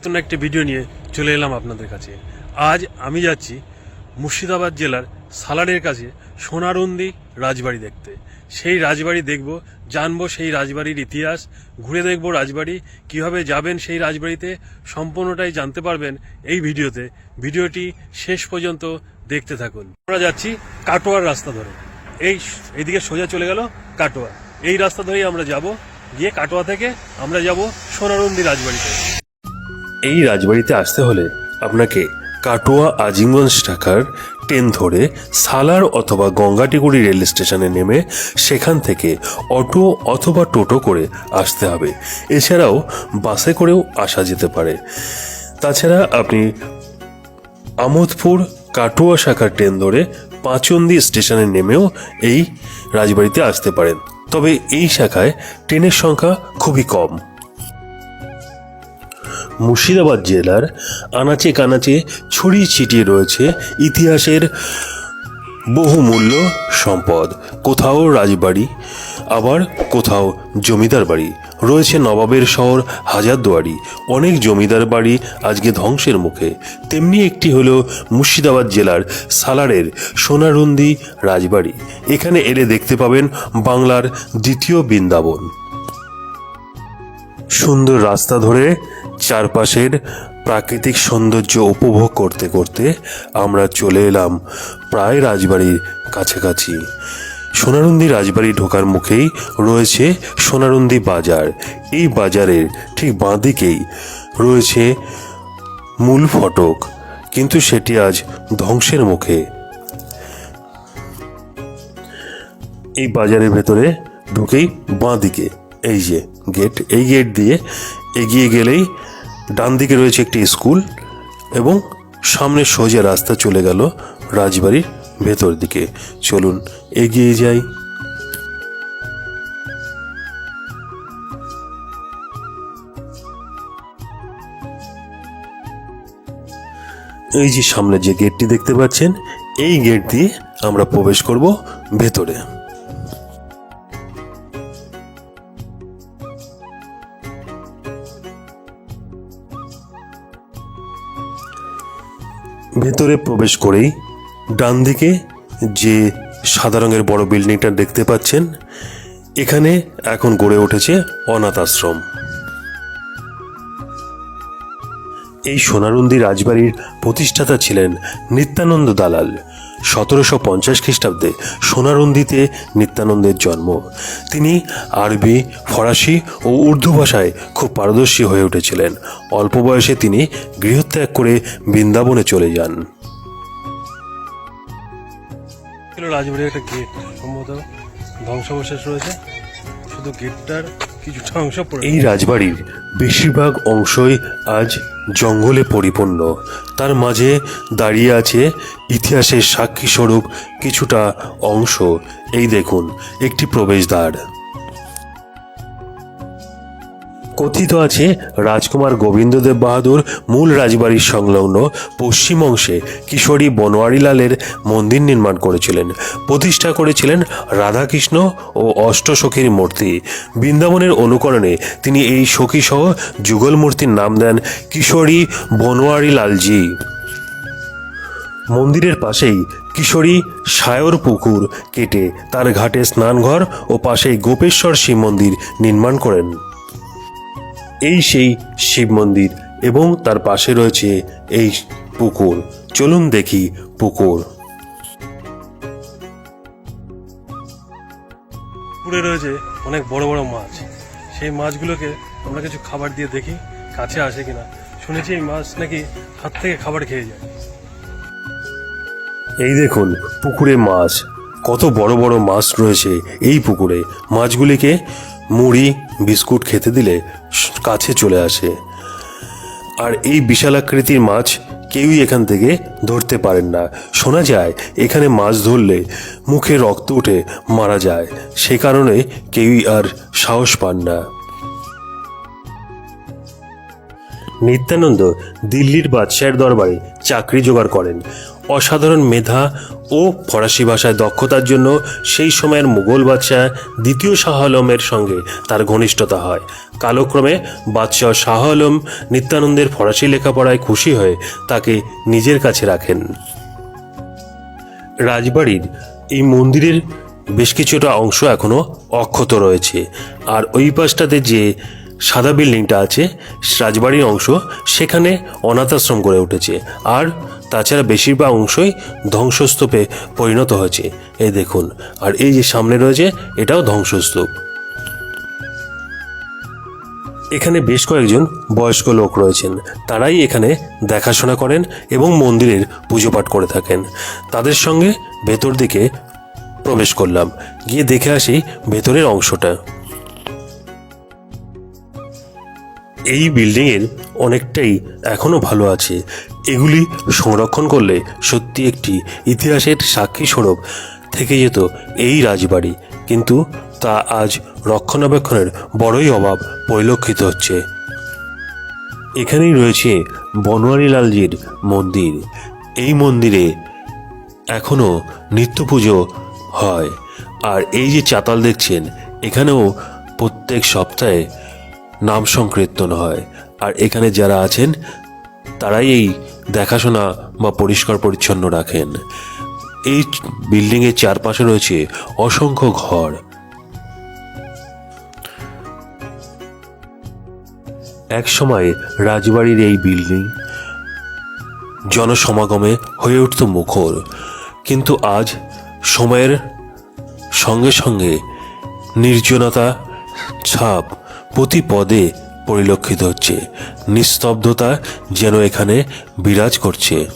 নতুন একটি ভিডিও নিয়ে চলে এলাম আপনাদের কাছে। আজ আমি যাচ্ছি মুর্শিদাবাদ জেলার সালারের কাছে সোনারন্দি রাজবাড়ি দেখতে। সেই রাজবাড়ি দেখব, জানব সেই রাজবাড়ির ইতিহাস, ঘুরে দেখব রাজবাড়ি, কীভাবে যাবেন সেই রাজবাড়িতে, সম্পূর্ণটাই জানতে পারবেন এই ভিডিওতে। ভিডিওটি শেষ পর্যন্ত দেখতে থাকুন। আমরা যাচ্ছি কাটোয়ার রাস্তা ধরে। এই এইদিকে সোজা চলে গেল কাটোয়া। এই রাস্তা ধরেই আমরা যাব, গিয়ে কাটোয়া থেকে আমরা যাব সোনারন্দি রাজবাড়িতে। এই রাজবাড়িতে আসতে হলে আপনাকে কাটোয়া আজিমগঞ্জ টাকার ট্রেন ধরে সালার অথবা গঙ্গাটিগুড়ি রেল স্টেশনে নেমে সেখান থেকে অটো অথবা টোটো করে আসতে হবে। এছাড়াও বাসে করেও আসা যেতে পারে। তাছাড়া আপনি আমোদপুর কাটোয়া শাখার ট্রেন ধরে পাঁচন্দি স্টেশনে নেমেও এই রাজবাড়িতে আসতে পারেন। তবে এই শাখায় ট্রেনের সংখ্যা খুবই কম। মুর্শিদাবাদ জেলার আনাচে কানাচে ছড়িয়ে ছিটিয়ে রয়েছে ইতিহাসের বহুমূল্য সম্পদ। কোথাও রাজবাড়ি, আবার কোথাও জমিদার বাড়ি। রয়েছে নবাবের শহর হাজারদুয়ারি। অনেক জমিদার বাড়ি আজকে ধ্বংসের মুখে। তেমনি একটি হলো মুর্শিদাবাদ জেলার সালারের সোনারুন্দি রাজবাড়ি। এখানে এলে দেখতে পাবেন বাংলার দ্বিতীয় বৃন্দাবন। সুন্দর রাস্তা ধরে চারপাশের প্রাকৃতিক সৌন্দর্য উপভোগ করতে করতে আমরা চলে এলাম প্রায় রাজবাড়ির কাছাকাছি। সোনারুন্দি রাজবাড়ি ঢোকার মুখেই রয়েছে সোনারুন্দি বাজার। এই বাজারের ঠিক বাঁদিকেই রয়েছে মূল ফটক, কিন্তু সেটি আজ ধ্বংসের মুখে। এই বাজারের ভেতরে ঢুকেই বাঁ দিকে এই যে গেট এই গেট দিয়ে এগিয়ে গেলেই ডান দিকে রয়েছে একটি স্কুল এবং সামনে সোজা রাস্তা চলে গেল রাজবাড়ির ভেতর দিকে। চলুন এগিয়ে যাই। এই যে সামনে যে গেটটি দেখতে পাচ্ছেন, এই গেট দিয়ে আমরা প্রবেশ করব ভেতরে। ভেতরে প্রবেশ করেই ডান দিকে যে সাদা রঙের বড় বিল্ডিংটা দেখতে পাচ্ছেন, এখানে এখন গড়ে উঠেছে অনাথ আশ্রম। এই সোনারুন্দি রাজবাড়ির প্রতিষ্ঠাতা ছিলেন নিত্যানন্দ দালাল। সতেরোশো পঞ্চাশ খ্রিস্টাব্দে সোনারুন্দিতে নিত্যানন্দের জন্ম। তিনি আরবি, ফরাসি ও উর্দু ভাষায় খুব পারদর্শী হয়ে উঠেছিলেন। অল্প বয়সে তিনি গৃহত্যাগ করে বৃন্দাবনে চলে যান। রাজবাড়ির একটা গেট সম্ভবত। ধ্বংসাবশেষ রয়েছে। শুধু গেটটার এই রাজবাড়ির বেশিরভাগ অংশই আজ জঙ্গলে পরিপূর্ণ। তার মাঝে দাঁড়িয়ে আছে ইতিহাসের সাক্ষী স্বরূপ কিছুটা অংশ। এই দেখুন, একটি প্রবেশদ্বার। কথিত আছে রাজকুমার গোবিন্দদেব বাহাদুর মূল রাজবাড়ির সংলগ্ন পশ্চিম অংশে কিশোরী বনোয়ারিলালের মন্দির নির্মাণ করেছিলেন। প্রতিষ্ঠা করেছিলেন রাধাকৃষ্ণ ও অষ্টসখীর মূর্তি। বৃন্দাবনের অনুকরণে তিনি এই সখীসহ যুগল মূর্তির নাম দেন কিশোরী বনোয়ারিলালজি মন্দিরের পাশেই কিশোরী সায়র পুকুর কেটে তার ঘাটে স্নানঘর ও পাশেই গোপেশ্বর শিব মন্দির নির্মাণ করেন। এই সেই শিব মন্দির এবং তার পাশে রয়েছে এই পুকুর। চলুন দেখি পুকুর। পুকুরে রয়েছে অনেক বড় বড় মাছ। সেই মাছগুলোকে আমরা কিছু খাবার দিয়ে দেখি, কাছে আসে কিনা। শুনেছি এই মাছ নাকি হাত থেকে খাবার খেয়ে যায়। এই দেখুন, পুকুরে মাছ। কত বড় বড় মাছ রয়েছে এই পুকুরে। মাছগুলিকে মুড়ি বিস্কুট খেতে দিলে কাছে চলে আসে। আর এই বিশাল আকৃতির মাছ কেউই এখান থেকে ধরতে পারেন না। শোনা যায়, এখানে মাছ ধরলে মুখে রক্ত উঠে মারা যায়। সে কারণে কেউই আর সাহস পান না। নিত্যানন্দ দিল্লির বাদশাহের দরবারে চাকরি জোগাড় করেন। অসাধারণ মেধা ও ফরাসি ভাষায় দক্ষতার জন্য সেই সময়ের মুঘল বাদশাহ দ্বিতীয় শাহ আলমের সঙ্গে তার ঘনিষ্ঠতা হয়। কালক্রমে বাদশাহ শাহ আলম নিত্যানন্দের ফরাসি লেখাপড়ায় খুশি হয়ে তাকে নিজের কাছে রাখেন। রাজবাড়ির এই মন্দিরের বেশ কিছুটা অংশ এখনও অক্ষত রয়েছে। আর ওই পাশটাতে যে সাদা বিল্ডিংটা আছে, রাজবাড়ির অংশ, সেখানে অনাথ আশ্রম গড়ে উঠেছে। আর তাছাড়া বেশিরভাগ অংশই ধ্বংসস্তূপে পরিণত হয়েছে। এই দেখুন, আর এই যে সামনে রয়েছে, এটাও ধ্বংসস্তূপ। এখানে বেশ কয়েকজন বয়স্ক লোক রয়েছেন। তারাই এখানে দেখাশোনা করেন এবং মন্দিরের পুজো পাঠ করে থাকেন। তাদের সঙ্গে ভেতর দিকে প্রবেশ করলাম। গিয়ে দেখে আসি ভেতরের অংশটা। এই বিল্ডিংয়ের অনেকটাই এখনও ভালো আছে। এগুলি সংরক্ষণ করলে সত্যি একটি ইতিহাসের সাক্ষী স্বরূপ থেকে যেত এই রাজবাড়ি। কিন্তু তা আজ রক্ষণাবেক্ষণের বড়ই অভাব পরিলক্ষিত হচ্ছে। এখানেই রয়েছে বনোয়ারিলালজির মন্দির। এই মন্দিরে এখনও নিত্য পুজো হয়। আর এই যে চাতাল দেখছেন, এখানেও প্রত্যেক সপ্তাহে নাম সংকীর্তন হয়। আর এখানে যারা আছেন, তারাই এই দেখাশোনা বা পরিষ্কার পরিচ্ছন্ন রাখেন। এই বিল্ডিংয়ের চারপাশে রয়েছে অসংখ্য ঘর। এক সময় রাজবাড়ির এই বিল্ডিং জনসমাগমে হয়ে উঠত মুখর। কিন্তু আজ সময়ের সঙ্গে সঙ্গে নির্জনতা, ছাপ প্রতি পদে পরিলক্ষিত হচ্ছে। নিস্তব্ধতা যেন এখানে বিরাজ করছে।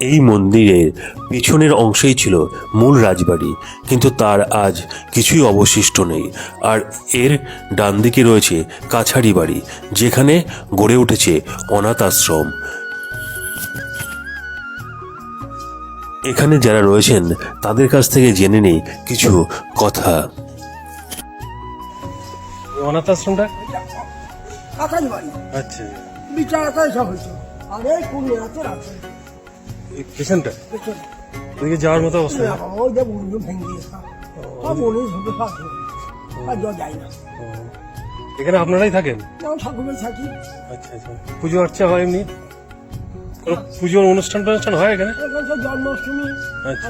এই মন্দিরের পিছনের অংশেই ছিল মূল রাজবাড়ি, কিন্তু তার আজ কিছুই অবশিষ্ট নেই। আর এর ডান দিকে রয়েছে কাছারি বাড়ি, যেখানে গড়ে উঠেছে অনাথ আশ্রম। এখানে যারা রয়েছেন, তাদের কাছ থেকে জেনে নেই কিছু কথা। অনাথ আশ্রমটা? কাকারি বাড়ি। আচ্ছা। বিচার সব হয়েছে। আর এই কুড়ি আছে। রাখছে এই পেছনটা ওদিকে যাওয়ার মতো অবস্থা। ওই যে বন্ধু ভেঙে দিয়েছে সব মনে শুধু থাকবে আর জল যায় না। এখানে আপনারাই থাকেন? ঠাকুরের থাকি। আচ্ছা আচ্ছা। পুজো আর্চা হয় এমনি? কোনো পুজোর অনুষ্ঠান টনুষ্ঠান হয় এখানে? জন্মাষ্টমী আচ্ছা।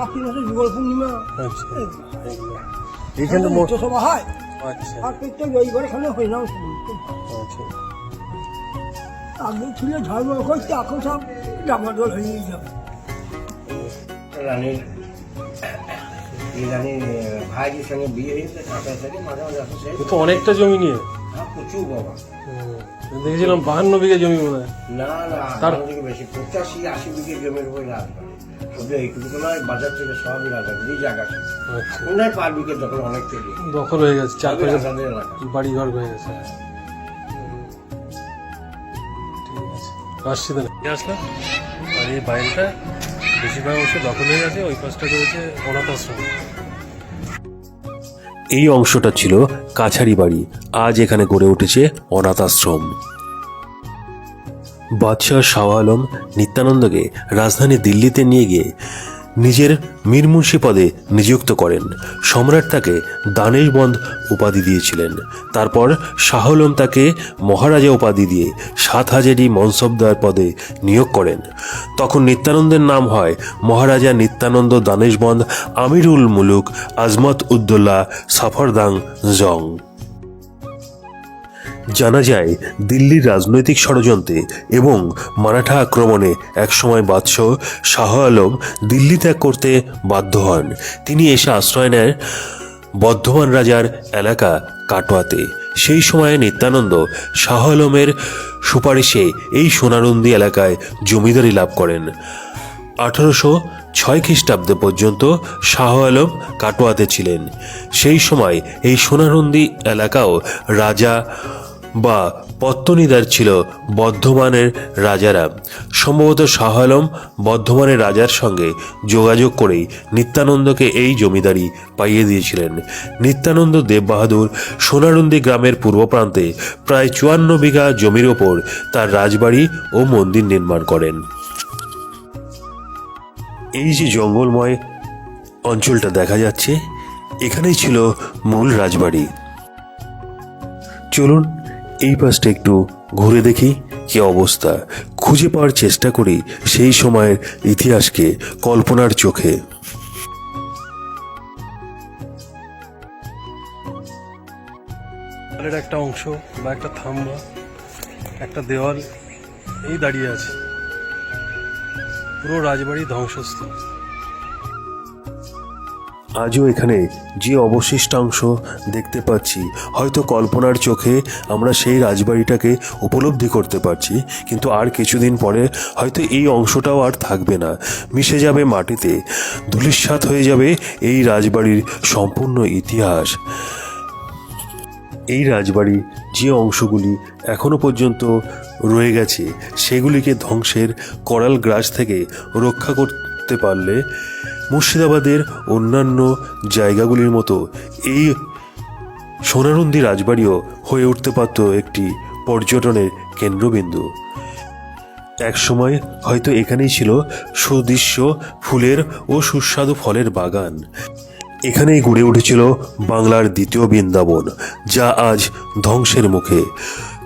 আর যুগল পূর্ণিমা। আচ্ছা। এইখানে সভা হয়। আচ্ছা। আর প্রত্যেক রবিবার এখানে হয় না আচ্ছা। আগে ছিল ধর্ম করতে এখন সব ডামাডোল হয়ে যাবে রানীর রানীর ভাইয়ের সঙ্গে বিয়ে হয়েছে তো অনেকটা জমি নিয়ে। প্রচুর বাবা দেখেছিলাম বাহান্ন বিঘা জমি মনে হয়। না না তার- তার থেকে বেশি পঁচাশি আশি বিঘে জমির উপরে রাজ করে শুধু এইটুকু নয় বাজার থেকে সবই রাজা আচ্ছা। পার বিঘে দখল অনেক থেকে দখল হয়ে গেছে চার পাঁচ বাড়ি ঘর হয়ে গেছে। আসছি তাহলে। আসলাম। আর এই বাইরেটা বেশিরভাগ অংশ দখল হয়ে গেছে ওই পাশটা রয়েছে অনাথ আশ্রম। এই অংশটা ছিল কাছারি বাড়ি। আজ এখানে গড়ে উঠেছে অনাথ আশ্রম বাদশাহ শাহ আলম নিত্যানন্দকে রাজধানী দিল্লিতে নিয়ে গিয়ে নিজের মীর মুন্সি পদে নিযুক্ত করেন। সম্রাট তাকে দানেশ বন্ধ উপাধি দিয়েছিলেন। তারপর শাহ আলম তাকে মহারাজা উপাধি দিয়ে সাত হাজারি মনসবদার পদে নিয়োগ করেন। তখন নিত্যানন্দের নাম হয় মহারাজা নিত্যানন্দ দানেশবন্ধ আমিরুল মুলুক আজমত উদ্দোল্লা সাফরদাং জং। জানা যায়, দিল্লির রাজনৈতিক ষড়যন্ত্রে এবং মারাঠা আক্রমণে একসময় বাদশাহ শাহ আলম দিল্লি ত্যাগ করতে বাধ্য হন। তিনি এসে আশ্রয় নেন বর্ধমান রাজার এলাকা কাটোয়াতে। সেই সময়ে নিত্যানন্দ শাহ আলমের সুপারিশে এই সোনারন্দি এলাকায় জমিদারি লাভ করেন। আঠারোশো ছয় খ্রিস্টাব্দে পর্যন্ত শাহ আলম কাটোয়াতে ছিলেন। সেই সময় এই সোনারন্দি এলাকাও রাজা বা পত্তনিদার ছিল বর্ধমানের রাজারা। সম্ভবত শাহ আলম বর্ধমানের রাজার সঙ্গে যোগাযোগ করেই নিত্যানন্দকে এই জমিদারি পাইয়ে দিয়েছিলেন। নিত্যানন্দ দেববাহাদুর সোনারন্দি গ্রামের পূর্ব প্রান্তে প্রায় চুয়ান্ন বিঘা জমির ওপর তার রাজবাড়ি ও মন্দির নির্মাণ করেন। এই যে জঙ্গলময় অঞ্চলটা দেখা যাচ্ছে, এখানেই ছিল মূল রাজবাড়ি। চলুন এই পাশটা একটু ঘুরে দেখি কি অবস্থা। খুঁজে পাওয়ার চেষ্টা করি সেই সময়ের ইতিহাসকে কল্পনার চোখে। একটা অংশ বা একটা থাম্বা, একটা দেওয়াল, এই দাঁড়িয়ে আছে। পুরো রাজবাড়ি ধ্বংসস্তূপ। আজও এখানে যে অবশিষ্টাংশ দেখতে পাচ্ছি, হয়তো কল্পনার চোখে আমরা সেই রাজবাড়িটাকে উপলব্ধি করতে পারছি, কিন্তু আর কিছুদিন পরে হয়তো এই অংশটাও আর থাকবে না। মিশে যাবে মাটিতে, ধূলিসাৎ হয়ে যাবে এই রাজবাড়ির সম্পূর্ণ ইতিহাস। এই রাজবাড়ির যে অংশগুলি এখনও পর্যন্ত রয়ে গেছে, সেগুলিকে ধ্বংসের করাল গ্রাস থেকে রক্ষা করতে পারলে মুর্শিদাবাদের অন্যান্য জায়গাগুলির মতো। এই সোনারুন্দি রাজবাড়িও হয়ে উঠতে পারত একটি পর্যটনের কেন্দ্রবিন্দু। এক সময় হয়তো এখানেই ছিল সুদৃশ্য ফুলের ও সুস্বাদু ফলের বাগান। এখানেই গড়ে উঠেছিল বাংলার দ্বিতীয় বৃন্দাবন, যা আজ ধ্বংসের মুখে।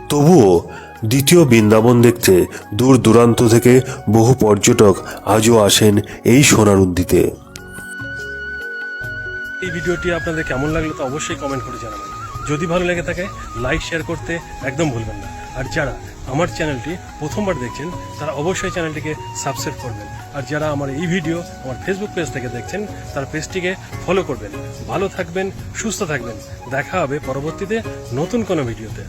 তবুও দ্বিতীয় বৃন্দাবন দেখতে দূর দূরান্ত থেকে বহু পর্যটক আজও আসেন এই সোনারুন্দিতে এই ভিডিওটি আপনাদের কেমন লাগল তো অবশ্যই কমেন্ট করে জানাবেন। যদি ভালো লেগে থাকে লাইক শেয়ার করতে একদম ভুলবেন না। আর যারা আমার চ্যানেলটি প্রথমবার দেখছেন, তারা অবশ্যই চ্যানেলটিকে সাবস্ক্রাইব করবেন। আর যারা আমার এই ভিডিও আমার ফেসবুক পেজ থেকে দেখছেন, তার পেজটিকে ফলো করবেন। ভালো থাকবেন, সুস্থ থাকবেন। দেখা হবে পরবর্তীতে নতুন কোনো ভিডিওতে